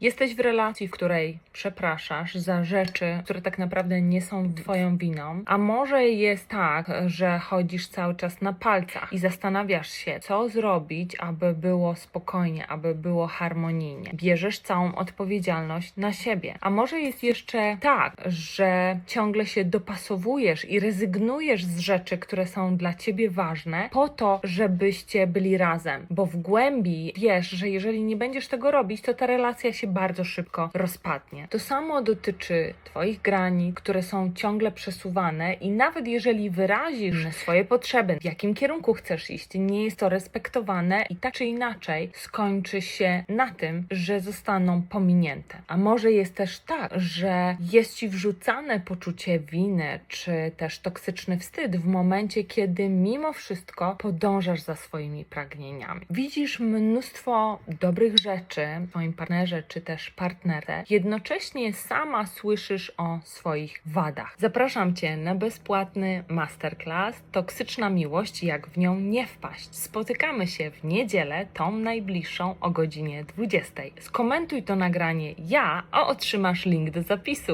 Jesteś w relacji, w której przepraszasz za rzeczy, które tak naprawdę nie są Twoją winą, a może jest tak, że chodzisz cały czas na palcach i zastanawiasz się, co zrobić, aby było spokojnie, aby było harmonijnie. Bierzesz całą odpowiedzialność na siebie. A może jest jeszcze tak, że ciągle się dopasowujesz i rezygnujesz z rzeczy, które są dla Ciebie ważne, po to, żebyście byli razem, bo w głębi wiesz, że jeżeli nie będziesz tego robić, to ta relacja się bardzo szybko rozpadnie. To samo dotyczy Twoich granic, które są ciągle przesuwane i nawet jeżeli wyrazisz swoje potrzeby, w jakim kierunku chcesz iść, nie jest to respektowane i tak czy inaczej skończy się na tym, że zostaną pominięte. A może jest też tak, że jest Ci wrzucane poczucie winy, czy też toksyczny wstyd w momencie, kiedy mimo wszystko podążasz za swoimi pragnieniami. Widzisz mnóstwo dobrych rzeczy w swoim partnerze, czy też partnerze, jednocześnie sama słyszysz o swoich wadach. Zapraszam Cię na bezpłatny masterclass Toksyczna miłość, jak w nią nie wpaść. Spotykamy się w niedzielę, tą najbliższą o godzinie 20. Skomentuj to nagranie ja, a otrzymasz link do zapisu.